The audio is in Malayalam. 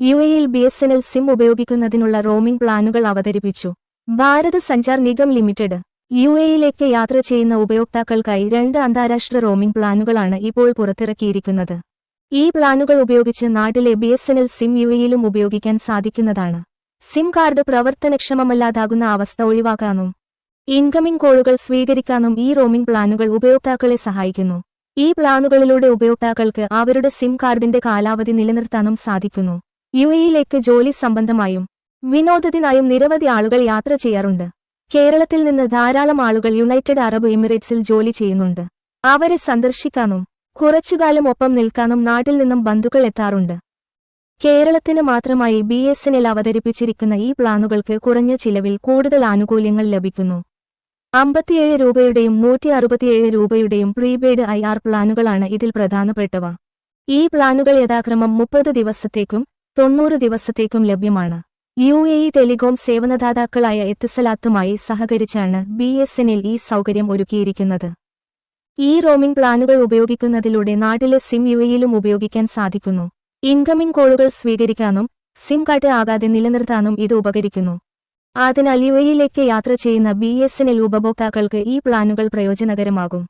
യു എയിൽ B S N L SIM ഉപയോഗിക്കുന്നതിനുള്ള റോമിംഗ് പ്ലാനുകൾ അവതരിപ്പിച്ചു. ഭാരത് സഞ്ചാർ നിഗം ലിമിറ്റഡ്. യു എയിലേക്ക് യാത്ര ചെയ്യുന്ന ഉപയോക്താക്കൾക്കായി രണ്ട് അന്താരാഷ്ട്ര റോമിംഗ് പ്ലാനുകളാണ് ഇപ്പോൾ പുറത്തിറക്കിയിരിക്കുന്നത്. ഈ പ്ലാനുകൾ ഉപയോഗിച്ച് നാട്ടിലെ B S N L SIM U എയിലും ഉപയോഗിക്കാൻ സാധിക്കുന്നതാണ്. സിം കാർഡ് പ്രവർത്തനക്ഷമമല്ലാതാകുന്ന അവസ്ഥ ഒഴിവാക്കാനും ഇൻകമിംഗ് കോളുകൾ സ്വീകരിക്കാനും ഈ റോമിംഗ് പ്ലാനുകൾ ഉപയോക്താക്കളെ സഹായിക്കുന്നു. ഈ പ്ലാനുകളിലൂടെ ഉപയോക്താക്കൾക്ക് അവരുടെ സിം കാർഡിന്റെ കാലാവധി നിലനിർത്താനും സാധിക്കുന്നു. യു എയിലേക്ക് ജോലി സംബന്ധമായും വിനോദത്തിനായും നിരവധി ആളുകൾ യാത്ര ചെയ്യാറുണ്ട്. കേരളത്തിൽ നിന്ന് ധാരാളം ആളുകൾ യുണൈറ്റഡ് അറബ് എമിറേറ്റ്സിൽ ജോലി ചെയ്യുന്നുണ്ട്. അവരെ സന്ദർശിക്കാനും കുറച്ചുകാലം ഒപ്പം നിൽക്കാനും നാട്ടിൽ നിന്നും ബന്ധുക്കൾ എത്താറുണ്ട്. കേരളത്തിന് മാത്രമായി ബി എസ് എൻ എൽ അവതരിപ്പിച്ചിരിക്കുന്ന ഈ പ്ലാനുകൾക്ക് കുറഞ്ഞ ചിലവിൽ കൂടുതൽ ആനുകൂല്യങ്ങൾ ലഭിക്കുന്നു. അമ്പത്തിയേഴ് രൂപയുടെയും നൂറ്റി അറുപത്തിയേഴ് രൂപയുടെയും പ്രീപെയ്ഡ് ഐ ആർ പ്ലാനുകളാണ് ഇതിൽ പ്രധാനപ്പെട്ടവ. ഈ പ്ലാനുകൾ യഥാക്രമം മുപ്പത് ദിവസത്തേക്കും തൊണ്ണൂറ് ദിവസത്തേക്കും ലഭ്യമാണ്. യു എ ഇ ടെലികോം സേവനദാതാക്കളായ എത്തിസലാത്തുമായി സഹകരിച്ചാണ് ബി എസ് എൻ എൽ ഈ സൗകര്യം ഒരുക്കിയിരിക്കുന്നത്. ഈ റോമിംഗ് പ്ലാനുകൾ ഉപയോഗിക്കുന്നതിലൂടെ നാട്ടിലെ സിം യു എയിലും ഉപയോഗിക്കാൻ സാധിക്കുന്നു. ഇൻകമിംഗ് കോളുകൾ സ്വീകരിക്കാനും സിം കാർഡ് ആകാതെ നിലനിർത്താനും ഇത് ഉപകരിക്കുന്നു. അതിനാൽ യു എയിലേക്ക് യാത്ര ചെയ്യുന്ന ബി എസ് എൻ എൽ ഉപഭോക്താക്കൾക്ക് ഈ പ്ലാനുകൾ പ്രയോജനകരമാകും.